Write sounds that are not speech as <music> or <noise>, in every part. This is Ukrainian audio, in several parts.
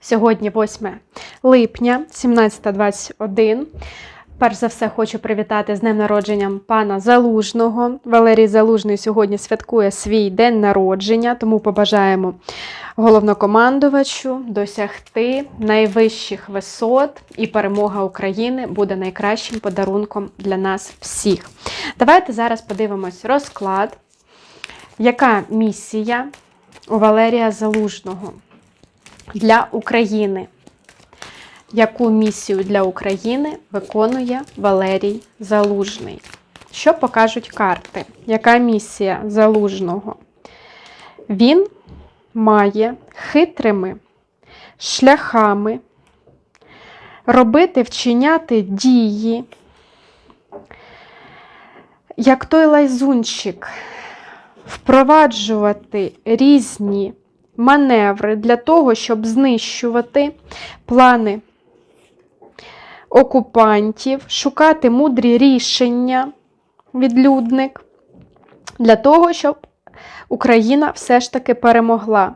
Сьогодні 8 липня, 17.21. Перш за все, хочу привітати з днем народженням пана Залужного. Валерій Залужний сьогодні святкує свій день народження, тому побажаємо головнокомандувачу досягти найвищих висот, і перемога України буде найкращим подарунком для нас всіх. Давайте зараз подивимось розклад, яка місія у Валерія Залужного для України. Яку місію для України виконує Валерій Залужний? Що покажуть карти? Яка місія Залужного? Він має хитрими шляхами робити, вчиняти дії, як той лайзунчик, впроваджувати різні маневри для того, щоб знищувати плани окупантів, шукати мудрі рішення, відлюдник, для того, щоб Україна все ж таки перемогла.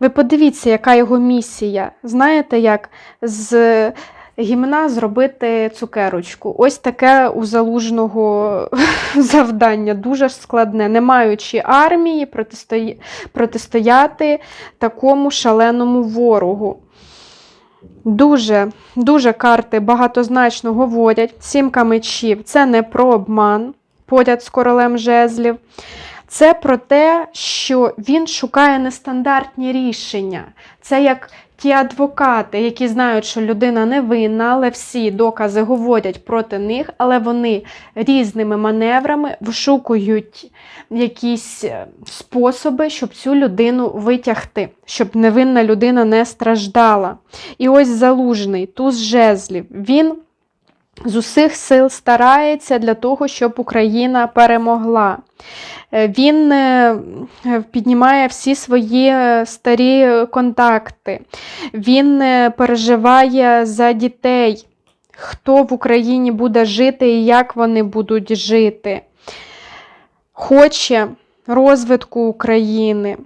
Ви подивіться, яка його місія. Знаєте, як з гімна зробити цукерочку. Ось таке у залужного <laughs> завдання, дуже складне, не маючи армії, протистоя... протистояти такому шаленому ворогу. Дуже, дуже карти багатозначно говорять. Сімка мечів це не про обман поряд з королем жезлів. Це про те, що він шукає нестандартні рішення. Це як ті адвокати, які знають, що людина невинна, але всі докази говорять проти них, але вони різними маневрами вишукують якісь е, способи, щоб цю людину витягти, щоб невинна людина не страждала. І ось залужний, туз жезлів, він. З усіх сил старається для того, щоб Україна перемогла. Е, Він е, піднімає всі свої е, старі контакти, він переживає за дітей, хто в Україні буде жити і як вони будуть жити. Хоче розвитку України.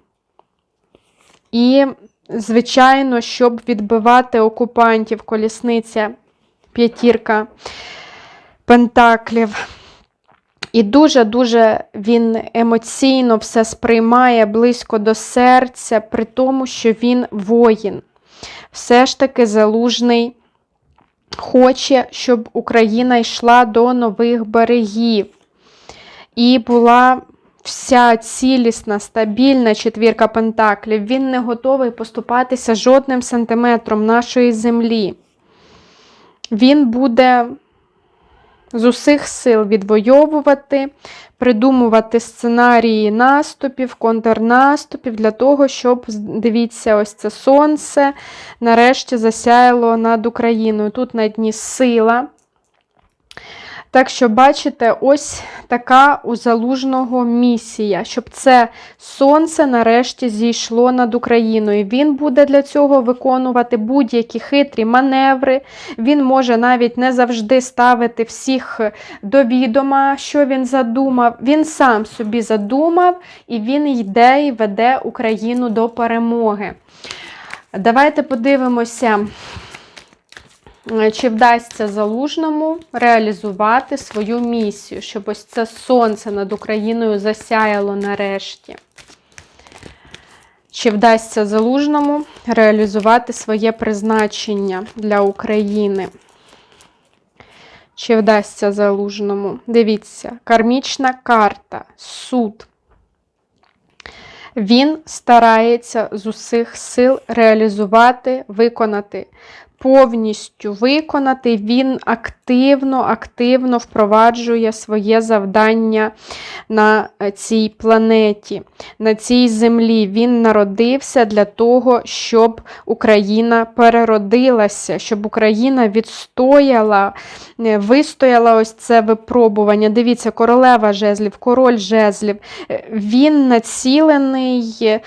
І, звичайно, щоб відбивати окупантів, колісниця п'ятірка пентаклів. І дуже-дуже він емоційно все сприймає близько до серця, при тому, що він воїн. Все ж таки залужний хоче, щоб Україна йшла до нових берегів. І була вся цілісна, стабільна четвірка пентаклів. Він не готовий поступатися жодним сантиметром нашої землі. Він буде з усіх сил відвоювати, придумувати сценарії наступів, контрнаступів для того, щоб, дивіться, ось це сонце нарешті засяяло над Україною. Тут на дні сила. Так що, бачите, ось така у залужного місія, щоб це сонце нарешті зійшло над Україною. Він буде для цього виконувати будь-які хитрі маневри. Він може навіть не завжди ставити всіх до відома, що він задумав. Він сам собі задумав, і він йде і веде Україну до перемоги. Давайте подивимося. Чи вдасться залужному реалізувати свою місію, щоб ось це сонце над Україною засяяло нарешті? Чи вдасться залужному реалізувати своє призначення для України? Чи вдасться залужному? Дивіться, кармічна карта, суд. Він старається з усіх сил реалізувати, виконати повністю виконати, він активно, активно впроваджує своє завдання на е, цій планеті, на цій землі. Він народився для того, щоб Україна переродилася, щоб Україна відстояла, е, вистояла ось це випробування. Дивіться, королева жезлів, король жезлів. Е, він націлений,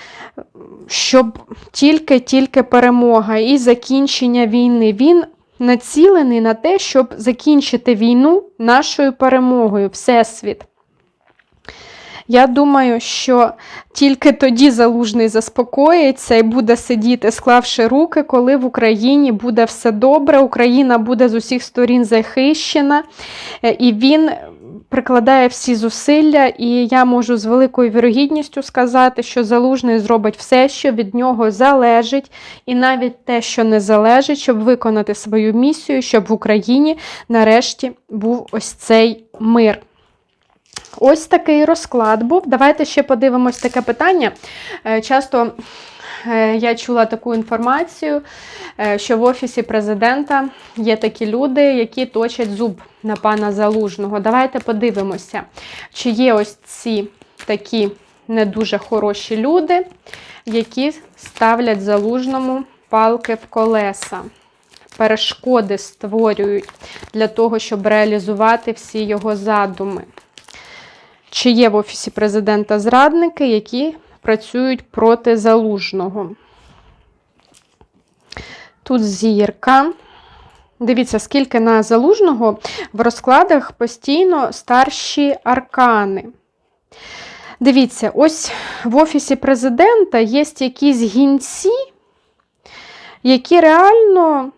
щоб тільки-тільки перемога і закінчення війни війни, він націлений на те, щоб закінчити війну нашою перемогою, Всесвіт. Я думаю, що тільки тоді залужний заспокоїться і буде сидіти, склавши руки, коли в Україні буде все добре, Україна буде з усіх сторін захищена, е, і він прикладає всі зусилля, і я можу з великою вірогідністю сказати, що залужний зробить все, що від нього залежить, і навіть те, що не залежить, щоб виконати свою місію, щоб в Україні нарешті був ось цей мир. Ось такий розклад був. Давайте ще подивимось таке питання. Е, Часто е, я чула таку інформацію, е, що в Офісі президента є такі люди, які точать зуб на пана Залужного. Давайте подивимося, чи є ось ці такі не дуже хороші люди, які ставлять залужному палки в колеса. Перешкоди створюють для того, щоб реалізувати всі його задуми. Чи є в Офісі президента зрадники, які працюють проти залужного? Тут зірка. Дивіться, скільки на залужного в розкладах постійно старші аркани. Дивіться, ось в Офісі президента є якісь гінці, які реально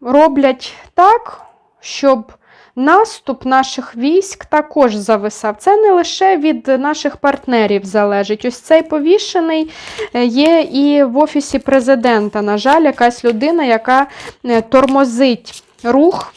роблять так, щоб наступ наших військ також зависав. Це не лише від наших партнерів залежить. Ось цей повішений е, є і в Офісі президента. На жаль, якась людина, яка е, тормозить рух.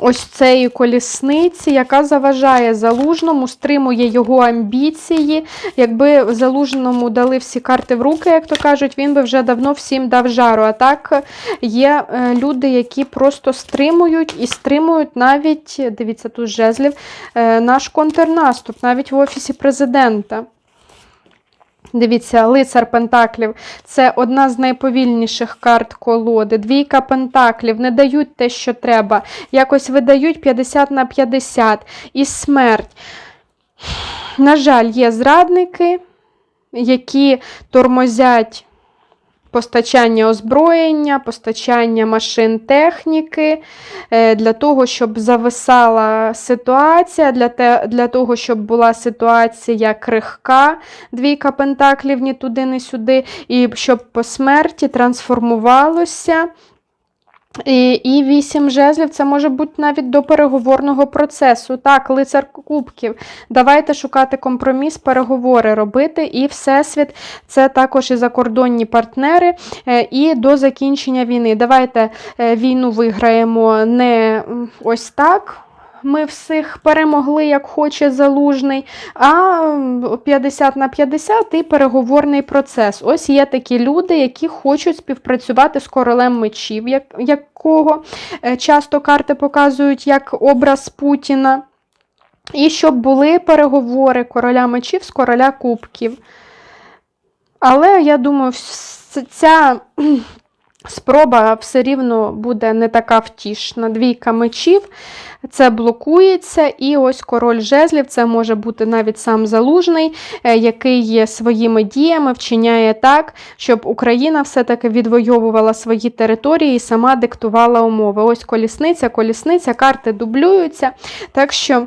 Ось цієї колісниці, яка заважає залужному, стримує його амбіції. Якби залужному дали всі карти в руки, як то кажуть, він би вже давно всім дав жару. А так є е, люди, які просто стримують і стримують навіть, дивіться, тут жезлів, е, наш контрнаступ, навіть в Офісі президента. Дивіться, лицар Пентаклів це одна з найповільніших карт колоди. Двійка Пентаклів не дають те, що треба. Якось видають 50 на 50 і смерть. На жаль, є зрадники, які тормозять постачання озброєння, постачання машин техніки, е, для того, щоб зависала ситуація, для те, для того, щоб була ситуація крихка, двійка пентаклів ні туди, ні сюди, і щоб по смерті трансформувалося. І і вісім жезлів це може бути навіть до переговорного процесу. Так, лицар кубків. Давайте шукати компроміс, переговори робити. І Всесвіт це також і закордонні партнери, е, і до закінчення війни. Давайте е, війну виграємо не ось так ми всіх перемогли, як хоче залужний, а 50 на 50 і переговорний процес. Ось є такі люди, які хочуть співпрацювати з королем мечів, як, якого е, часто карти показують як образ Путіна. І щоб були переговори короля мечів з короля кубків. Але я думаю, ця Спроба все рівно буде не така втішна. Двійка мечів, це блокується, і ось король жезлів, це може бути навіть сам залужний, е, який своїми діями вчиняє так, щоб Україна все-таки відвоювала свої території і сама диктувала умови. Ось колісниця, колісниця, карти дублюються. Так що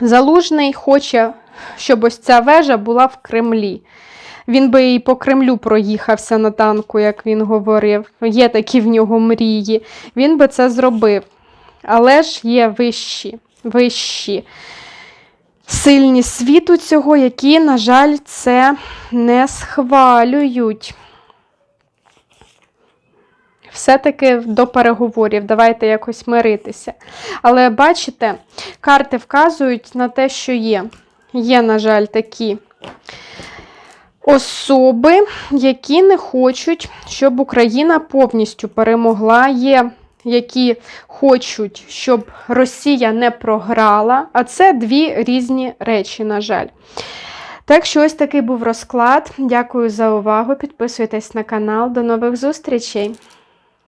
залужний хоче, щоб ось ця вежа була в Кремлі. Він би і по Кремлю проїхався на танку, як він говорив. Є такі в нього мрії. Він би це зробив. Але ж є вищі, вищі. Сильні світу цього, які, на жаль, це не схвалюють. Все-таки до переговорів, давайте якось миритися. Але бачите, карти вказують на те, що є. Є, на жаль, такі особи, які не хочуть, щоб Україна повністю перемогла. Є які хочуть, щоб Росія не програла, а це дві різні речі, на жаль. Так що ось такий був розклад. Дякую за увагу. Підписуйтесь на канал. До нових зустрічей!